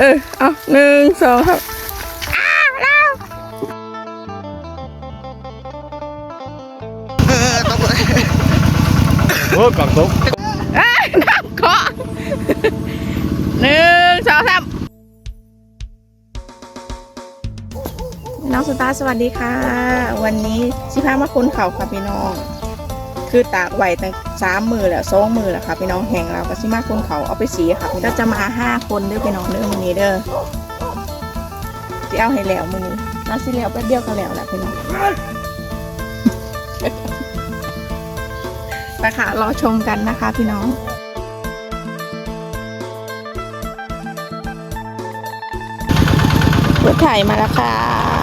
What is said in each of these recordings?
เออ เอาหนึ่งสองครับโอ้กล่องตุ๊กเอ้ยน้ำเคาะหนึ่งสองสามน้องสตาร์สวัสดีค่ะ วันนี้สิพามาคนเขาค่ะพี่น้อง คือตากไว้ตั้งสามมือแล้วสองมือแล้วค่ะพี่น้องแห้งแล้วก็สิมาคนเขาเอาไปสีค่ะก็จะมาห้าคนเด้อพี่น้องเด้อมือนี้เด้อที่เอาให้แล้วมือนี้น่าสิแล้วแป๊บเดียวก็แล้วแหละพี่น้องไปค่ะรอชมกันนะคะพี่น้องรถไถมาแล้วค่ะ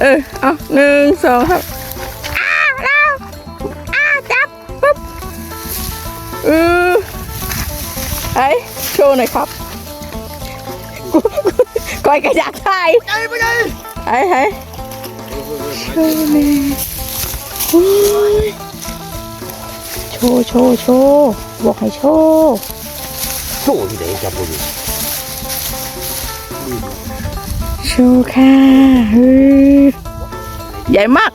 เออเอาหนึ่งสองครับอ้าวแล้วอ้าวจับปุ๊บเออไอ้โชว์หน่อยครับกูก้อยกระยากไทยไอ้ไอ้ไอ้โชว์หน่อยโอ้ยโชว์โชว์โชว์บอกให้โชว์โซ่ที่ไหนจับบุญโชูค่ะเฮยใหญ่มาก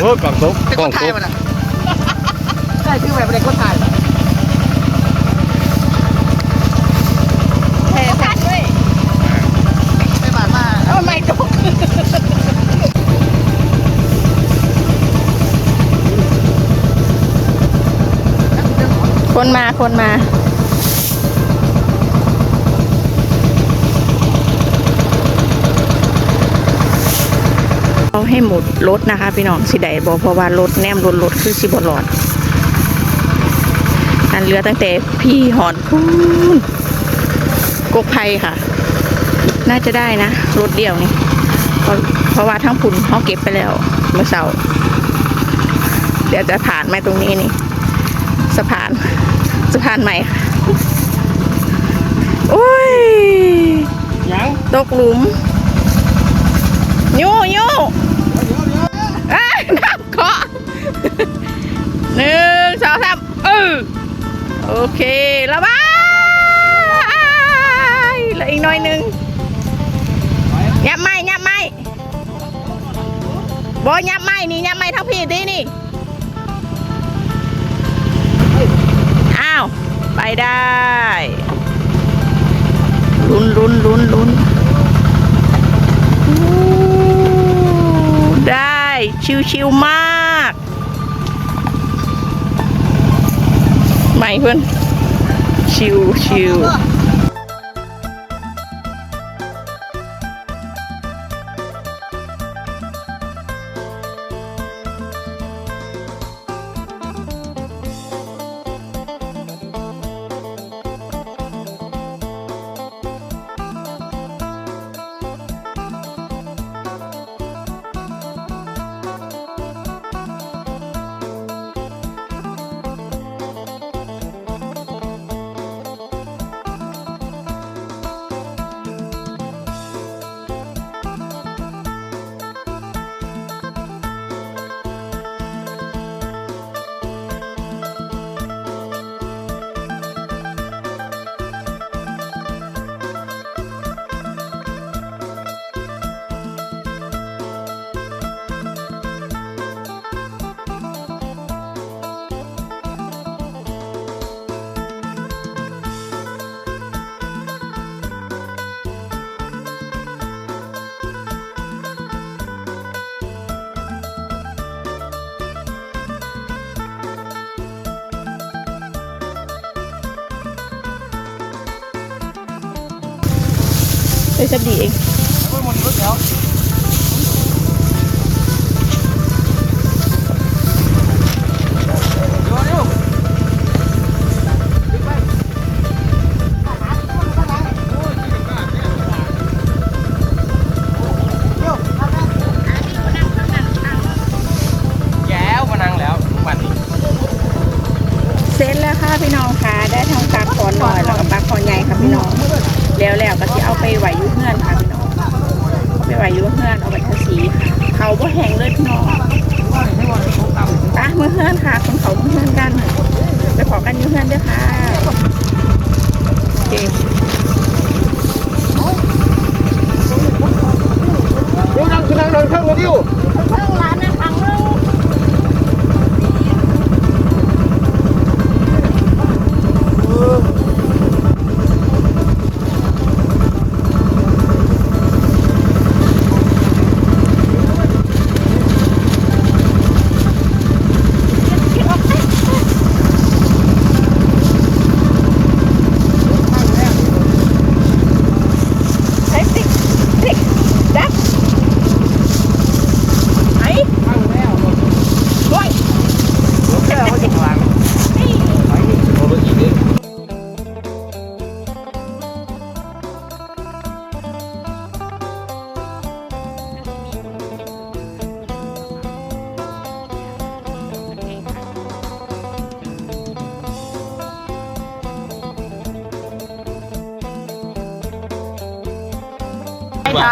โอ้กล่องตุ๊กกล่องตุ๊กใช่คือแบบเป็นคนถ่ายเทสันด้วยไม่บาดมากเอาไม่ตกคนมาคนมา ให้หมดรถนะคะ พี่น้องสิได้บอเพราะว่ารถแนมรถรถคือสิบหลอดอันเรือตั้งแต่พี่หอนพูนกกไพค่ะ น่าจะได้นะรถเดียวนี่เพราะเพราะว่าทั้งผุนเขาเก็บไปแล้วเมื่อเสาร์เดี๋ยวจะผ่านมาตรงนี้นี่สะพานสะพานใหม่ค่ะโอ้ยยังตกหลุมยูยูอ้าย น้ำเคาะหนึ่งสองสามเออโอเคระบายเหลืออีกหน่อยหนึ่งยับไม้ยับไม้บอยับไม้นี่ยับไม้ทั้งพี่ดีนี่อ้าวไปได้ลุ้นลุ้นลุ้นลุ้นอู้ได้ ชิวชิวๆมากใหม่เพื่อนชิวชิ วเลยจะดีเอง พี่น้องค่ะ ได้ทั้งปลาคอน่อยแล้วก็ปลาคอใหญ่ค่ะพี่น้อง แล้วแล้วก็จะเอาไปไหวยุ่เพื่อนค่ะพี่น้องเอาไปไหวยุ่เพื่อนเอาไปทาสีเขาบ่แห้งเลยพี่น้องไปมือเพื่อนค่ะคนเขามือเพื่อนกันไปขอกันยุ่เพื่อนด้วยค่ะ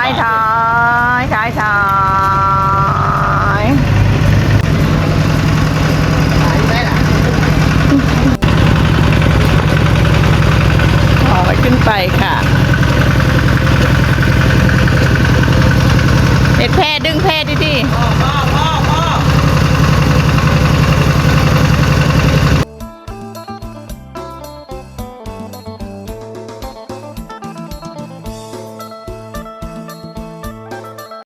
ายถ่ายถ่ายถ่ายถ่ายไปล่ะขอไว้ขึ้นไปค่ะเด็ดแพรดึงแพรดี